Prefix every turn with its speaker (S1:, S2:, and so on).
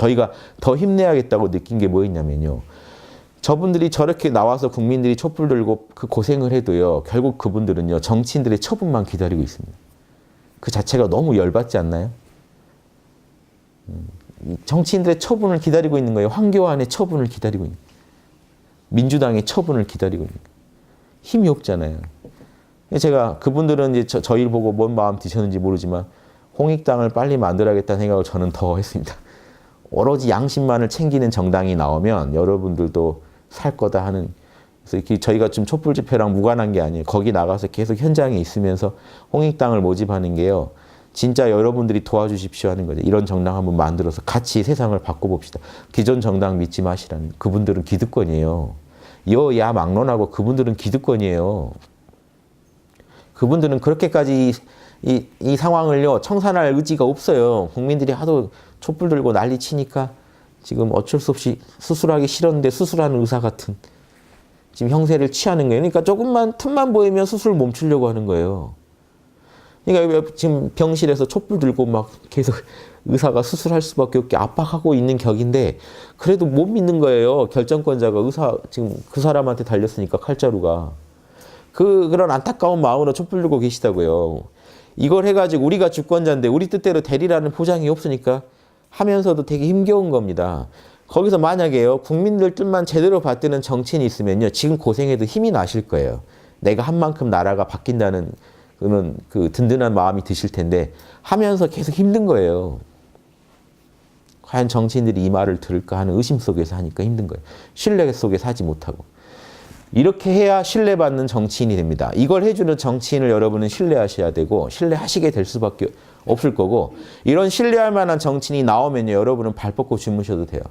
S1: 저희가 더 힘내야겠다고 느낀 게 뭐였냐면요. 저분들이 저렇게 나와서 국민들이 촛불 들고 그 고생을 해도요. 결국 그분들은요. 정치인들의 처분만 기다리고 있습니다. 그 자체가 너무 열받지 않나요? 음, 이 정치인들의 처분을 기다리고 있는 거예요. 황교안의 처분을 기다리고 있는. 민주당의 처분을 기다리고 있는. 힘이 없잖아요. 제가 그분들은 이제 저, 저희를 보고 뭔 마음 드셨는지 모르지만 홍익당을 빨리 만들어야겠다는 생각을 저는 더 했습니다. 오로지 양심만을 챙기는 정당이 나오면 여러분들도 살 거다 하는 그래서 저희가 좀 촛불 집회랑 무관한 게 아니에요. 거기 나가서 계속 현장에 있으면서 홍익당을 모집하는 게요. 진짜 여러분들이 도와주십시오 하는 거죠. 이런 정당 한번 만들어서 같이 세상을 바꿔봅시다. 기존 정당 믿지 마시라는 그분들은 기득권이에요. 여야 막론하고 그분들은 기득권이에요. 그분들은 그렇게까지 이, 이, 이 상황을요 청산할 의지가 없어요. 국민들이 하도 촛불 들고 난리 치니까 지금 어쩔 수 없이 수술하기 싫었는데 수술하는 의사 같은 지금 형세를 취하는 거예요. 그러니까 조금만 틈만 보이면 수술 멈추려고 하는 거예요. 그러니까 지금 병실에서 촛불 들고 막 계속 의사가 수술할 수밖에 없게 압박하고 있는 격인데 그래도 못 믿는 거예요. 결정권자가 의사 지금 그 사람한테 달렸으니까 칼자루가 그 그런 안타까운 마음으로 촛불 들고 계시다고요. 이걸 해가지고 우리가 주권자인데 우리 뜻대로 되리라는 보장이 없으니까 하면서도 되게 힘겨운 겁니다. 거기서 만약에요 국민들 뜻만 제대로 받드는 정치인이 있으면요 지금 고생해도 힘이 나실 거예요. 내가 한 만큼 나라가 바뀐다는 그런 그 든든한 마음이 드실 텐데 하면서 계속 힘든 거예요. 과연 정치인들이 이 말을 들을까 하는 의심 속에서 하니까 힘든 거예요. 신뢰 속에서 하지 못하고. 이렇게 해야 신뢰받는 정치인이 됩니다. 이걸 해주는 정치인을 여러분은 신뢰하셔야 되고 신뢰하시게 될 수밖에 없을 거고 이런 신뢰할 만한 정치인이 나오면요 여러분은 발 뻗고 주무셔도 돼요.